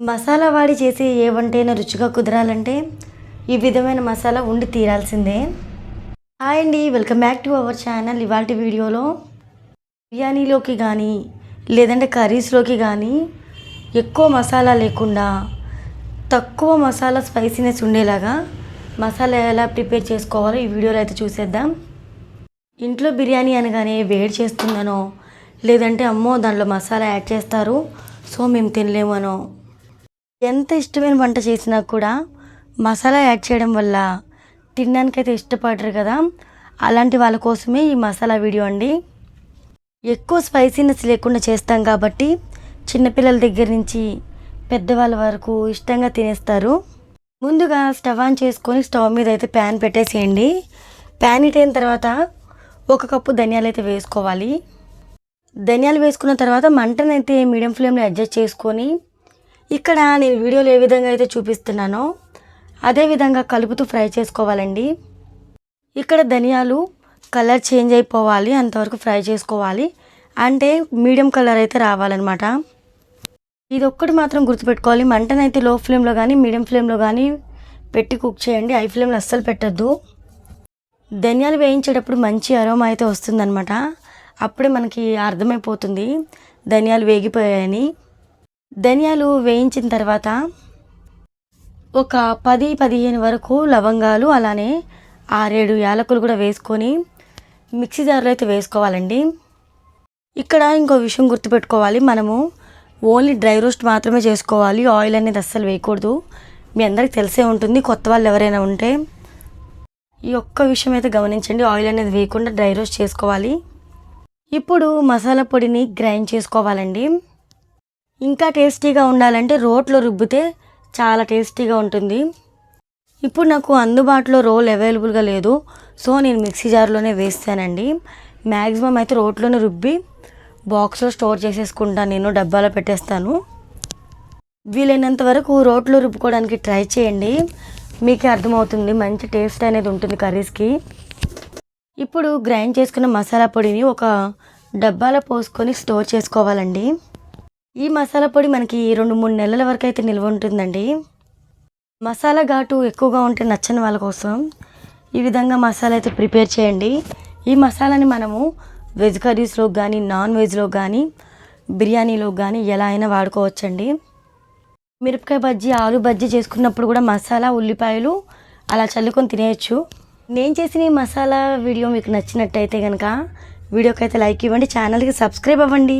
మసాలా వాడి చేసే ఏ వంటైనా రుచిగా కుదరాలంటే ఈ విధమైన మసాలా ఉండి తీరాల్సిందే. హాయ్ అండి welcome back to our channel. ఇవాళ వీడియోలో బిర్యానీలోకి కానీ లేదంటే కర్రీస్లోకి కానీ ఎక్కువ మసాలా లేకుండా తక్కువ మసాలా స్పైసీనెస్ ఉండేలాగా మసాలా ఎలా ప్రిపేర్ చేసుకోవాలో ఈ వీడియోలో అయితే చూసేద్దాం. ఇంట్లో బిర్యానీ అనగానే వేడి చేస్తుందనో లేదంటే అమ్మో దాంట్లో మసాలా యాడ్ చేస్తారు సో మేము తినలేమనో ఎంత ఇష్టమైన వంట చేసినా కూడా మసాలా యాడ్ చేయడం వల్ల తినడానికైతే ఇష్టపడరు కదా. అలాంటి వాళ్ళ కోసమే ఈ మసాలా వీడియో అండి. ఎక్కువ స్పైసీనెస్ లేకుండా చేస్తాం కాబట్టి చిన్నపిల్లల దగ్గర నుంచి పెద్దవాళ్ళ వరకు ఇష్టంగా తినేస్తారు. ముందుగా స్టవ్ ఆన్ చేసుకొని స్టవ్ మీద అయితే ప్యాన్ పెట్టేసేయండి. ప్యాన్ హీట్ అయిన తర్వాత ఒక కప్పు ధనియాలు అయితే వేసుకోవాలి. ధనియాలు వేసుకున్న తర్వాత మంటనైతే మీడియం ఫ్లేమ్లో అడ్జస్ట్ చేసుకొని ఇక్కడ నేను వీడియోలో ఏ విధంగా అయితే చూపిస్తున్నానో అదే విధంగా కలుపుతూ ఫ్రై చేసుకోవాలండి. ఇక్కడ ధనియాలు కలర్ చేంజ్ అయిపోవాలి అంతవరకు ఫ్రై చేసుకోవాలి. అంటే మీడియం కలర్ అయితే రావాలన్నమాట. ఇది ఒక్కటి మాత్రం గుర్తుపెట్టుకోవాలి మంటనైతే లో ఫ్లేమ్లో కానీ మీడియం ఫ్లేమ్లో కానీ పెట్టి కుక్ చేయండి. హై ఫ్లేమ్లో అస్సలు పెట్టద్దు. ధనియాలు వేయించేటప్పుడు మంచి అరోమా అయితే వస్తుందన్నమాట. అప్పుడే మనకి అర్థమైపోతుంది ధనియాలు వేగిపోయాయని. ధనియాలు వేయించిన తర్వాత ఒక పది పదిహేను వరకు లవంగాలు అలానే ఆరేడు యాలకులు కూడా వేసుకొని మిక్సీ జార్లో అయితే వేసుకోవాలండి. ఇక్కడ ఇంకో విషయం గుర్తుపెట్టుకోవాలి. మనము ఓన్లీ డ్రై రోస్ట్ మాత్రమే చేసుకోవాలి. ఆయిల్ అనేది అస్సలు వేయకూడదు. మీ అందరికి తెలిసే ఉంటుంది. కొత్త వాళ్ళు ఎవరైనా ఉంటే ఈ ఒక్క విషయం అయితే గమనించండి. ఆయిల్ అనేది వేయకుండా డ్రై రోస్ట్ చేసుకోవాలి. ఇప్పుడు మసాలా పొడిని గ్రైండ్ చేసుకోవాలండి. ఇంకా టేస్టీగా ఉండాలంటే రోట్లో రుబ్బితే చాలా టేస్టీగా ఉంటుంది. ఇప్పుడు నాకు అందుబాటులో రోల్ అవైలబుల్గా లేదు. సో నేను మిక్సీ జార్లోనే వేస్తానండి. మ్యాక్సిమం అయితే రోట్లోనే రుబ్బి బాక్స్లో స్టోర్ చేసేసుకుంటాను. నేను డబ్బాలో పెట్టేస్తాను. వీలైనంత వరకు రోట్లో రుబ్బుకోవడానికి ట్రై చేయండి. మీకే అర్థమవుతుంది. మంచి టేస్ట్ అనేది ఉంటుంది కర్రీస్కి. ఇప్పుడు గ్రైండ్ చేసుకున్న మసాలా పొడిని ఒక డబ్బాలో పోసుకొని స్టోర్ చేసుకోవాలండి. ఈ మసాలా పొడి మనకి రెండు మూడు నెలల వరకు అయితే నిల్వ ఉంటుందండి. మసాలా ఘాటు ఎక్కువగా ఉంటే నచ్చని వాళ్ళ కోసం ఈ విధంగా మసాలా అయితే ప్రిపేర్ చేయండి. ఈ మసాలాని మనము వెజ్ కర్రీస్లో కానీ నాన్ వెజ్లో కానీ బిర్యానీలో కానీ ఎలా అయినా వాడుకోవచ్చండి. మిరపకాయ బజ్జీ ఆలు బజ్జీ చేసుకున్నప్పుడు కూడా మసాలా ఉల్లిపాయలు అలా చల్లుకొని తినేయచ్చు. నేను చేసిన ఈ మసాలా వీడియో మీకు నచ్చినట్టయితే కనుక వీడియోకి అయితే లైక్ ఇవ్వండి ఛానల్కి సబ్స్క్రైబ్ అవ్వండి.